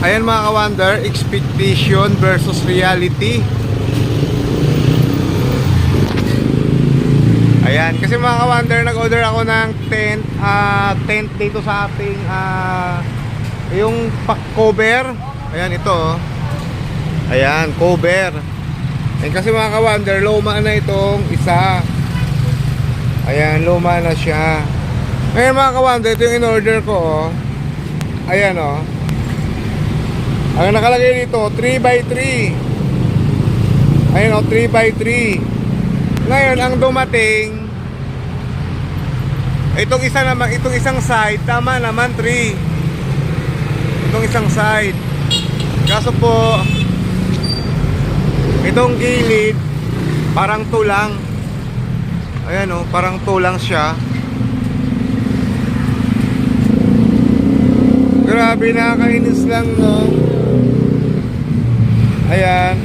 Ayan mga ka-wonder, expectation versus reality. Ayan, kasi mga ka-wonder, nag-order ako ng tent, ah, tent dito sa ating, ah, yung pack cover. Ayan, ito. oh. Ayan, cover. Ayan, kasi mga ka-wonder, luma na itong isa. Ayan, luma na siya. Ngayon mga ka-wonder, ito yung in-order ko, oh. Ayan, oh. Ang nakalagay dito, 3x3. Ayan o, 3x3. Ngayon, ang dumating, itong isa naman, itong isang side, tama naman 3. Itong isang side. Kaso po, itong gilid, parang tulang. Ayan o, parang tulang siya. Grabe, nakakainis lang, no? Ayan.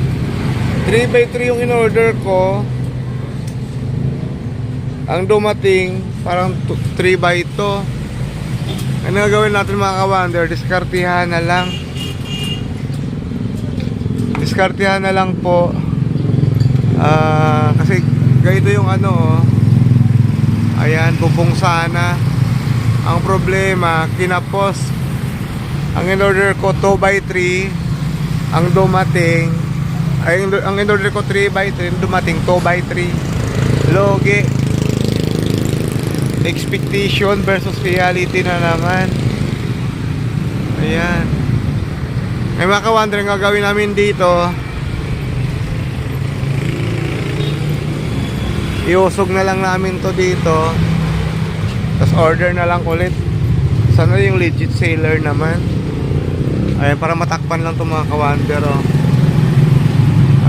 3x3 yung in-order ko. Ang dumating, parang 3x2. Ano gagawin natin mga kawander? Diskartihan na lang. Diskartihan na lang po. Ah, kasi ganito yung ano, oh. Ayan, bubong sana. Ang problema, kinapos. Ang in-order ko 2x3 ang dumating ay ang- in-order ko 3x3 dumating 2x3 logi. Expectation versus reality na naman. Ayan. May mga ka-wonder ang gagawin namin dito. Iusog na lang namin to dito. Tapos order na lang ulit. Sana yung legit seller naman Ayan, para matakpan lang itong mga kawander, oh.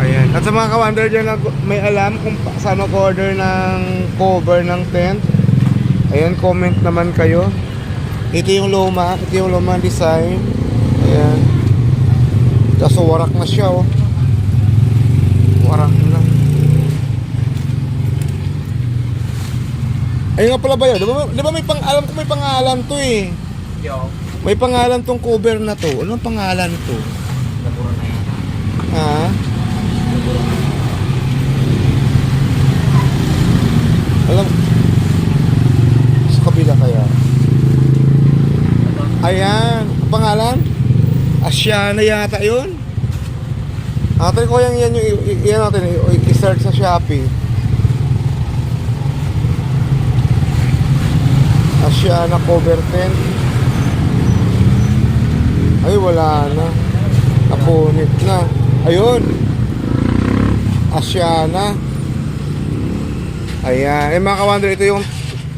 Ayan. At sa mga kawander dyan na may alam kung saan mag-order ng cover ng tent, ayan, comment naman kayo. Ito yung luma, ito yung luma design. Ayan. Kaso warak na siya, oh. Warak na. Ayun nga pala ba yun? Di ba, may pang, alam may pangalan to eh. Yo, May pangalan tong cover na to. Anong pangalan to? Ha? Alam Sa kabila kaya? Ayan. Ang pangalan? Asiana yata yun. Ate ko yan yan yung yan natin i-search sa Shopee. Asiana cover tent. Ay, wala na. Napunit na. Ayun. Asiana. Ayan. Eh mga kawander, ito yung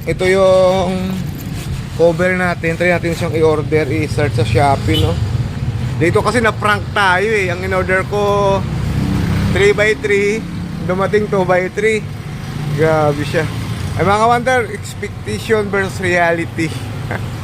ito yung cover natin. Try natin siyang i-order, i-search sa Shopee, no? Dito kasi na-prank tayo eh. Ang in-order ko 3x3, dumating 2x3. Grabe siya. Ay mga kawander, expectation versus reality.